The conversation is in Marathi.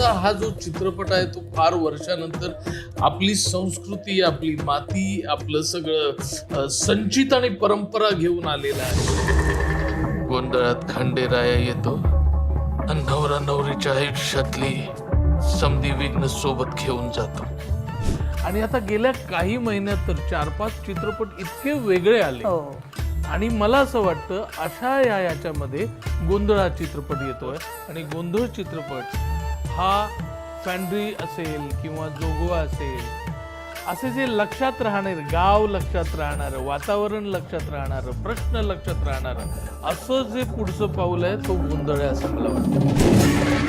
हा जो चित्रपट आहे तो फार वर्षानंतर आपली संस्कृती आपली माती आपलं सगळं संचित आणि परंपरा घेऊन आलेला आहे. गोंधळात खंडेराया येतो. आणि नवरा नवरीच्या आयुष्यातली समधी विघ्न सोबत घेऊन जातो. आणि आता गेल्या काही महिन्यात तर चार पाच चित्रपट इतके वेगळे आले. हो. आणि मला असं वाटतं अशा या याच्यामध्ये गोंधळ हा चित्रपट येतोय. आणि गोंधळ चित्रपट हा फॅन्ड्री असेल किंवा जोगवा असेल असे जे लक्षात राहणारे गाव लक्षात राहणारं वातावरण लक्षात राहणारं प्रश्न लक्षात राहणारं असं जे पुढचं पाऊल आहे तो गोंधळ आहे असं मला वाटतं.